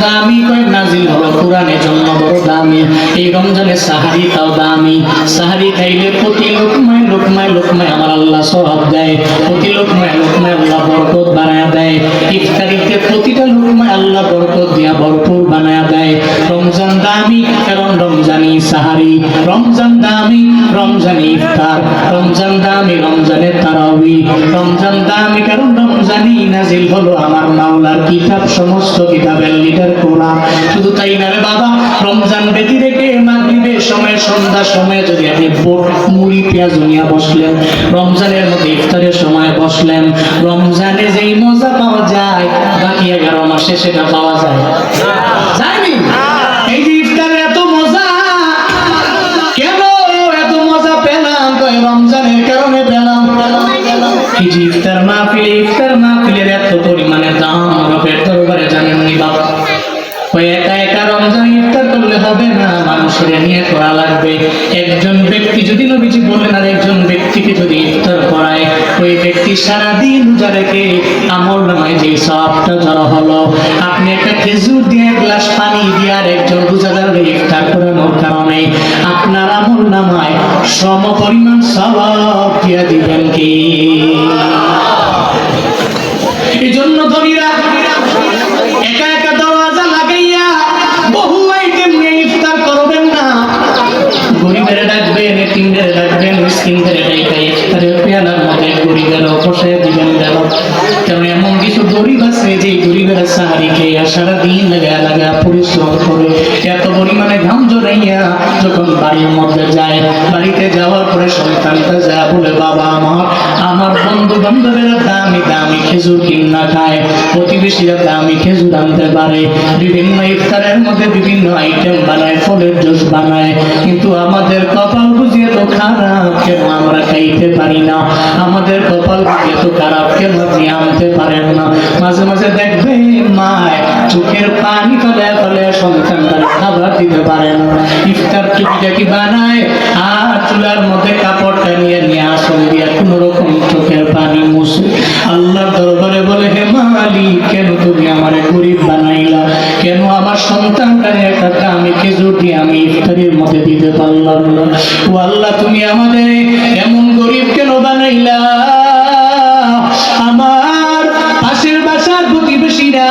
দামি, কয় নাজিল হলো কোরআনের জন্য বড় দামি। এই রমজানে সাহারি তাও দামি। সাহারি খাইলে প্রতি লোকমায় লোকমায় লোকমায় আমার আল্লাহ সহাব দেয়। প্রতি লোকমায় লোকমায় আল্লাহ বরকত বানায় দেয়। ইফতারিতে প্রতিটা লোকমায় আল্লাহ বরকত দিয়া ভরপুর বানায় দেয়। রমজান দামি, কারণ রমজানি সাহারি, রমজান দামি, রমজানি ইফতার, রমজান দামি, রমজানের তারাবি, রমজান দামি, কারণ রমজানি নাজিল হলো আমার মাওলার কিতাব, সমস্ত কিতাবের লিডার কোরআন শুধু তাই না রে বাবা, রমজান বেদি রেখে মাগরিবের সময়, সন্ধ্যা সময় যদি আপনি মুড়ি, পেঁয়াজ নিয়ে বসলেন, রমজানের মধ্যে ইফতারের সময় বসলেন, রমজানে যেই মজা পাওয়া যায়, বাকি এগারো মাসে সেটা পাওয়া যায়। যায়নি? যে ইফতার মাহফিলে, ইফতার মাহফিলের এত পরিমাণে দাম রবের দরবারে জানেননি বাবা। ওই একা একা রমজান ইফতার করলে হবে না। মানুষের নিয়ে করা লাগবে। একজন ব্যক্তি যদি নবীজি বলেন আর একজন ব্যক্তিকে যদি ইফতার করায়, ওই ব্যক্তি সারাদিন রোজা রেখে আমল নামায় যে সবটা জড়ো হলো। আপনি একটা খেজুর দিয়ে গ্লাস পানি দিয়ে আর একজন রোজাদারকে ইফতার করানোর কারণে আপনার আমল নামায় সম পরিমাণ সবাব দিয়ে দিবেন কি? এই জন্য আমার বন্ধু বান্ধবেরা দামি দামি খেজুর কিনা খায়, প্রতিবেশীরা দামি খেজুর আনতে পারে, বিভিন্ন ইফতারের মধ্যে বিভিন্ন আইটেম বানায়, ফলের জুস বানায়, কিন্তু আমাদের কপাল বুঝিয়ে তো খারাপ, কেন আমরা খাইতে পারি না? আমাদের কপাল বুঝিয়ে তো খারাপ, কেন আপনি আনতে পারেন না? মাঝে মাঝে দেখবে মায় চোখের পানি ফেলে ফেলে সন্তানটার খাবার দিতে পারে না। ইফতার টুপিটা কি বানায়, আর চুলার মধ্যে কাপড়টা নিয়ে নিয়ে আসল দিয়ে কোন রকম চোখের পানি মুছে। আল্লাহর দরবারে বলে, হে মালিক, কেন তুমি আমার গরিব বানাইলা? কেন আমার সন্তানটারে একটা দামি খেজুর দিয়ে আমি ইফতারের মধ্যে দিতে পারলাম না? ও আল্লাহ, তুমি আমাদের এমন গরিব কেন বানাইলা? আমার পাশের বাসার প্রতিবেশীরা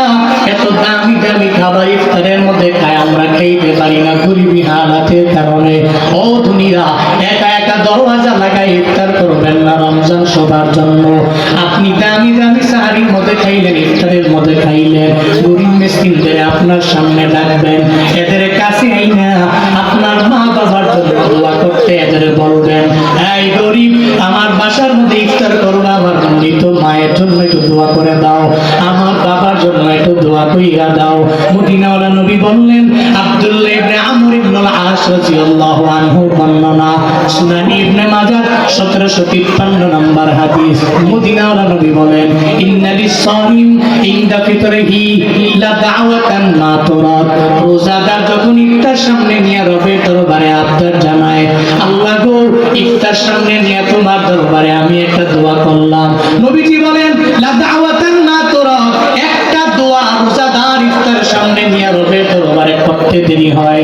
এত দামি দামি খাবার ইফতারের মধ্যে খায়, আমরা খাইতে পারি না গরিবী হালাতের কারণে। ও দুনিয়া একা একা দরওয়াজা লাগাই ইফতার করবেন না, রমজান সবার জন্য। আপনি দামি দামি সাহারির মধ্যে খাইলেন, ইফতারের মধ্যে খাইলেন। গরিব মিসকিনদের আপনার সামনে ডাকবেন, এদের কাছে আইনা আপনার মা বাবার জন্য দোয়া করতে এদের বলবেন, এই গরিব, আমার বাসার মধ্যে ইফতার করব, আমার মৃত মায়ের জন্য একটু দোয়া করে দাও, আমার বাবার জন্য একটু দোয়া কইরা দাও। মদিনাওয়ালা নবী বললেন, আব্দুল্লাহ ইবনে আমর ইবনে আল-আস রাদিয়াল্লাহু আনহু বর্ণনা সুনানি ইবনে মাজাহ 1753 নম্বর হাদিস। মদিনাওয়ালা নবী বলেন, ইন্না লিস-সাইম ইনদা ফিতরিহি লা দাওয়াতান মা তুরাদ রোজাদার যখন ইফতার সামনে নিয়ে রবের দরবারে আবদার জানায়, আল্লাহ গো, ইফতার সামনে নিয়ে তোমার দরবারে আমি একটা দোয়া করলাম। নবীজি বলেন লা দাওয়াতান মা একটা দোয়া রোজাদার সামনে নিয়ে হয়।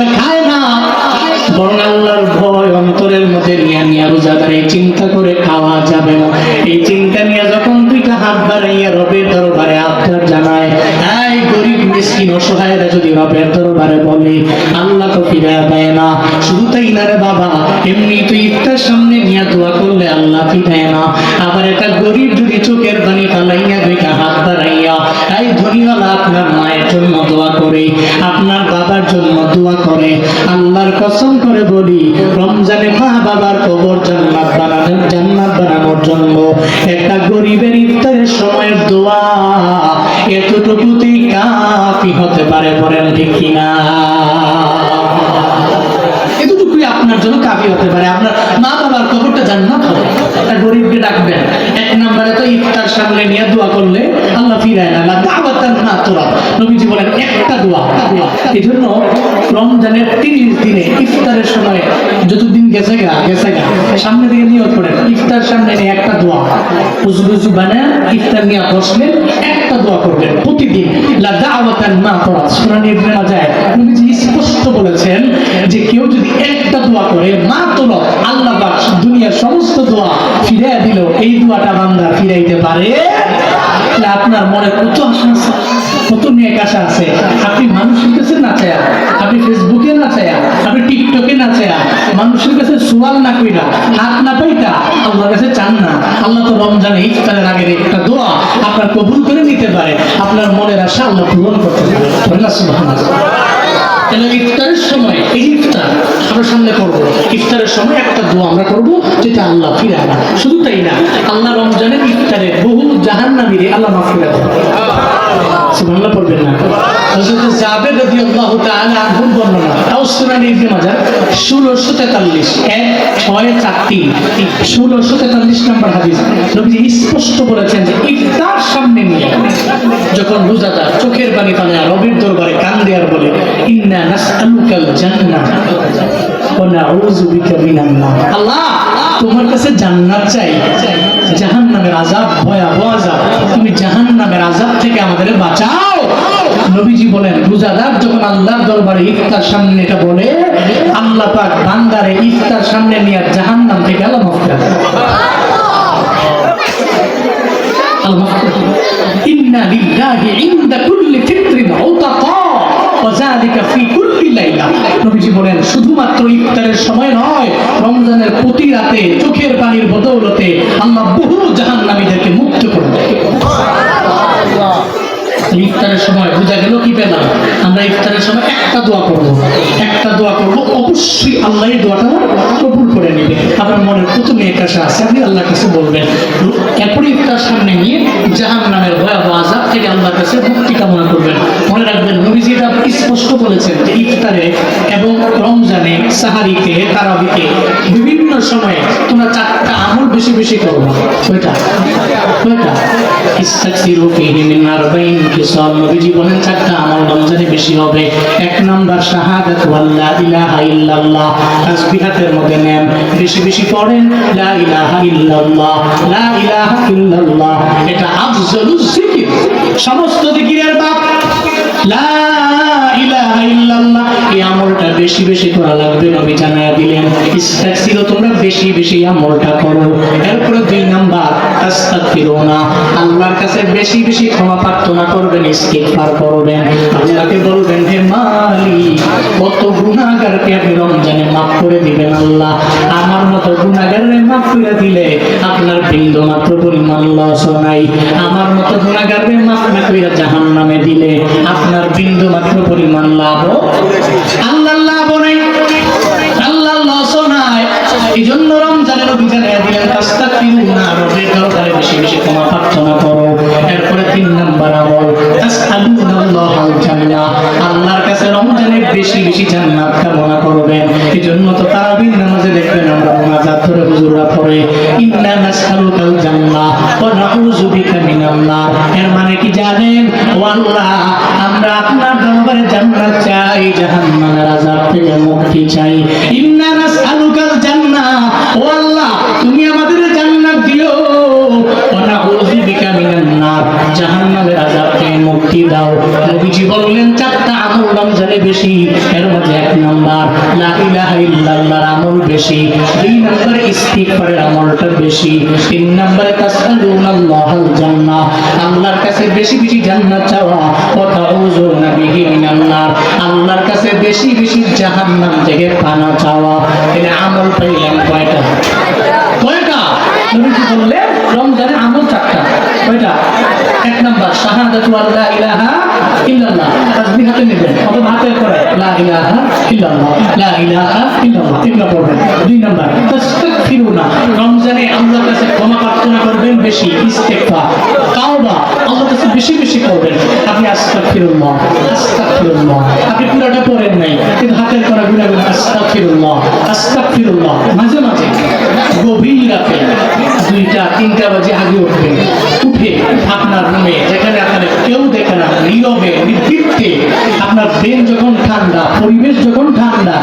এমনি তুই ইফতার সামনে নিয়ে দোয়া করলে আল্লাহ ফিরে না? আবার একটা গরিব যদি চোখের পানি ফালাইয়া দুইটা হাত বাড়াইয়া, এই ধনীওয়ালা, আপনার মায়ের জন্য দোয়া করে, আপনার বাবার জন্য দোয়া করে, আল্লাহর কসম করে বলি, রমজানে মা বাবার কবর জান্নাত বানানোর জান্নাত বানানোর জন্য একটা গরিবের ইফতারের সময়ের দোয়া এতটুকুতেই কাফি হতে পারে বলেন ঠিক কিনা? এতটুকুই আপনার জন্য কাফি হতে পারে। আপনার মা বাবার কবরটা জান্নাত হবে একটা গরিবকে ডাকবেন। এক নম্বরে তো ইফতার সামনে নিয়ে দোয়া করলে আল্লাহ ফিরায় না। দাওয়াতান না তোরা নবীজি বলেন, একটা দোয়া এই জন্য রমজানের তিরিশ দিনে ইফতারের সময় যতদিন গেছে গা গেছে গা, সামনে দিকে নিয়ত করেন। ইফতার সামনে নিয়ে একটা দোয়া। উজু উজু বানায় ইফতার নিয়ে বসলেন, একটা দোয়া করবেন প্রতিদিন। লা দাওয়াতান মা তোরা সুরানি ইবনে মাজাহ। নবীজি স্পষ্ট বলেছেন যে কেউ যদি একটা দোয়া করে মা তোল আল্লাহ পাক দুনিয়ার সমস্ত দোয়া ফিরাইয়া দিল এই বান্দা ফিরাইতে পারে? আপনার মনে কত আশা আছে? কত নেক আশা আছে? আপনি মানুষের কাছে না চায়া? আপনি ফেসবুকে না চায়া? আপনি টিকটকে না চায়া? মানুষের কাছে সোয়াল না কইরা, হাত না পাইতা, আল্লাহর কাছে চান না। আল্লাহ তো রমজানে ইফতারের আগের একটা দোয়া আপনার কবুল করে নিতে পারে। আপনার মনের আশা আল্লাহ পূরণ করতে পারে। তাহলে ইফতারের সময়, এই ইফতার আমরা সামনে করব। ইফতারের সময় একটা দোয়া আমরা যেটা আল্লাহ ফিরায় না শুধু তাই না, আল্লাহ রমজানের ইফতারে বহু জাহান্নামীরে আল্লাহ সুবহানাল্লাহ পড়বেন না। হযরত জাবের রাদিয়াল্লাহু তাআলা আনহু বর্ণনা, তাও সুনানি ইবনে মাজাহ 1643 এক, ছয়, চার, তিন। 1643 নম্বর হাদিস, নবীজি স্পষ্ট বলেছেন যে ইফতার সামনে নিয়ে, যখন রোজাদার চোখের পানি পানে রবির দরবারে নাসআলুকাল জান্নাহ ওয়া নাউযু বিকা মিনান নার আল্লাহ! তোমার কাছে জান্নাত চাই। জাহান্নামের আযাব ভয়াবহ আযাব। তুমি জাহান্নামের আযাব থেকে আমাদের বাঁচাও। নবীজি বলেন রোজাদার যখন আল্লাহর দরবারে ইফতার সামনে এটা বলে আল্লাহ পাক বান্দারে ইফতার সামনে নিয়ে জাহান্নাম থেকে আল্লাহ মাফ করে ইন্না লিল্লাহি ইনদা কুল্লি ফিত্রিন উতাকা ওয়া যালিকা ফি কুল্লি লাইলা। নবীজি বলেন, শুধুমাত্র ইফতারের সময় নয়, রমজানের প্রতি রাতে চোখের পানির বদৌলতে থেকে আল্লাহর কাছে মুক্তি কামনা করবেন। মনে রাখবেন, নবীজি স্পষ্ট বলেছেন যে ইফতারে এবং রমজানে, সাহারিতে, তারাবিতে বিভিন্ন সময়ে তোমরা চারটা আমল বেশি বেশি রমজানে বেশি হবে। এক নেন। বেশি বেশি লা এটা সমস্ত দিকিরের বাপ লা ইলাহা ইল্লাল্লাহ এই আমলটা বেশি বেশি করা লাগবে, নবী জানায়া দিলেন ইস্তাকসির তোমরা বেশি বেশি আমলটা করো। এরপরে দুই নাম্বার, আস্তাগফিরুনা, আল্লাহর কাছে বেশি বেশি ক্ষমা প্রার্থনা করবেন, ইস্তিগফার করবেন। আল্লাহকে বলবেন, হে মালিক, কত গুনাহগারকে আপনি রমজানে মাফ করে দিবেন আল্লাহ। আমার মতো গুনাহগাররে মাফ করে দিলে আপনার বিন্দু মাত্র পরিমাণ লস নাই। আমার মতো গুনাহগাররে মাফ না কইরা জাহান্নামে দিলে আপনার বিন্দু মাত্র পরিমাণ লাভ আল্লাহ এই জন্য রমজানের অভিযানে দিলেন আস্তাগফিরুনা রবের দরবারে বেশি বেশি ক্ষমা প্রার্থনা করো। এরপরে তিন নাম্বার আমল, তাসআলুনাল্লাহাল জান্নাহ কাছে রমজানে বেশি বেশি জান্নাত কামনা করবেন। এই জন্য তো তারাবির নামাজে দেখবেন আমরা মুনাজাত করে হুজুররা পড়ে, ইন্না নাসআলুকাল জান্নাহ ওয়া নাউযু বিকা মিনান নার এর মানে কি জানেন? ও আমরা আপনার দরবারে জান্নাত চাই, জাহান্নামের আযাব থেকে মুক্তি চাই। ইন্না নাসআলুকাল জান্নাহ ও তুমি আমাদের জান্নাত দিও। ওয়া নাউযু বিকা মিনান নার জাহান্নামের আযাব থেকে মুক্তি দাও। নবীজি বললেন আমল রমজানে বেশি, এর মধ্যে এক নাম্বার। লা ইলাহা ইল্লাল্লাহর আমল বেশি, দুই নাম্বার ইস্তিগফারের আমলটা বেশি, তিন নাম্বারে তাসআলুনাল্লাহাল জান্নাহ। আল্লাহর কাছে বেশি বেশি জান্নাত চাওয়া, ওয়া তাউযুনা বিহি মিনান নার। আল্লাহর কাছে বেশি বেশি জাহান্নাম থেকে পানা চাওয়া। এটা আমল পাইলেন কয়টা? কয়টা? নবীজি বললেন, রমজানের আমল চারটা। কয়টা? এক নাম্বার, শাহাদাতু আল্লা ইলাহা ইল্লাল্লাহ। তাসবিহ হাতে নেবেন অথবা হাতে করে লা ইলাহা ইল্লাল্লাহ, লা ইলাহা ইল্লাল্লাহ পড়বেন। দুই রমজানে আল্লাহর কাছে ক্ষমা প্রার্থনা করবেন বেশি, ইস্তেগফার। তাওবা, আল্লাহর কাছে বেশি বেশি করবেন। আপনি আস্তাগফিরুল্লাহ আস্তাগফিরুল্লাহ। আপনি পুরোটা পড়েন নাই, কিন্তু হাতের করা গুণা গুণা আস্তাগফিরুল্লাহ আস্তাগফিরুল্লাহ। মাঝে মাঝে ব্রেন যখন ঠান্ডা পরিবেশ যখন ঠান্ডা